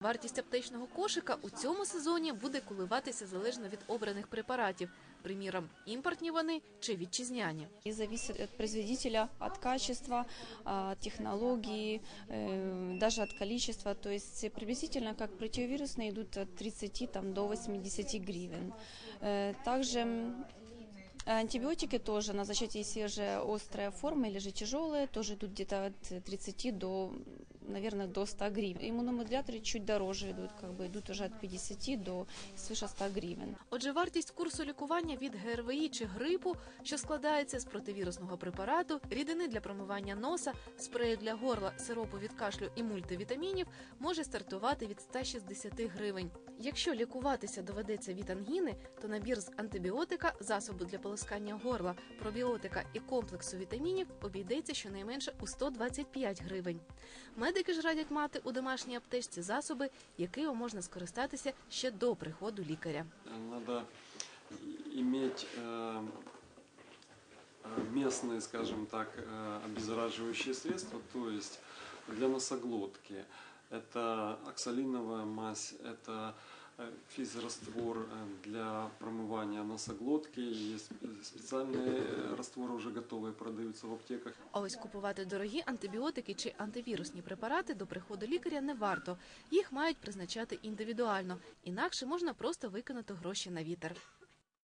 Вартість аптечного кошика у цьому сезоні буде коливатися залежно від обраних препаратів. Приміром, імпортні вони чи вітчизняні. И зависит от производителя, от качества, от технологии, э, даже от количества. То есть приблизительно как противовирусные идут от 30 там, до 80 гривен. Э, Также м, антибиотики тоже на зачатии, если же острая форма или же тяжелые, тоже идут где-то от 30 до, наверное, до 100 гривен. Иммуномодуляторы чуть дороже идут, как бы идут уже от 50 до свыше 100 гривен. Отже, вартість курсу лікування від ГРВІ чи грипу, що складається з противірусного препарату, рідини для промивання носа, спрею для горла, сиропу від кашлю і мультивітамінів, може стартувати від 160 гривень. Якщо лікуватися доведеться від ангіни, то набір з антибіотика, засобу для полоскання горла, пробіотика і комплексу вітамінів обійдеться щонайменше у 125 гривень. Медики ж радять мати у домашній аптечці засоби, якими можна скористатися ще до приходу лікаря. Надо иметь э, э, местные, скажем так, э, обеззараживающие средства, то есть для носоглотки. Это оксалиновая мазь, это э, физраствор э, для промывания носоглотки. Есть специальные э, растворы уже готовые, продаются в аптеках. А ось купувати дорогі антибіотики чи антивірусні препарати до приходу лікаря не варто. Їх мають призначати індивідуально, інакше можна просто викинути гроші на вітер.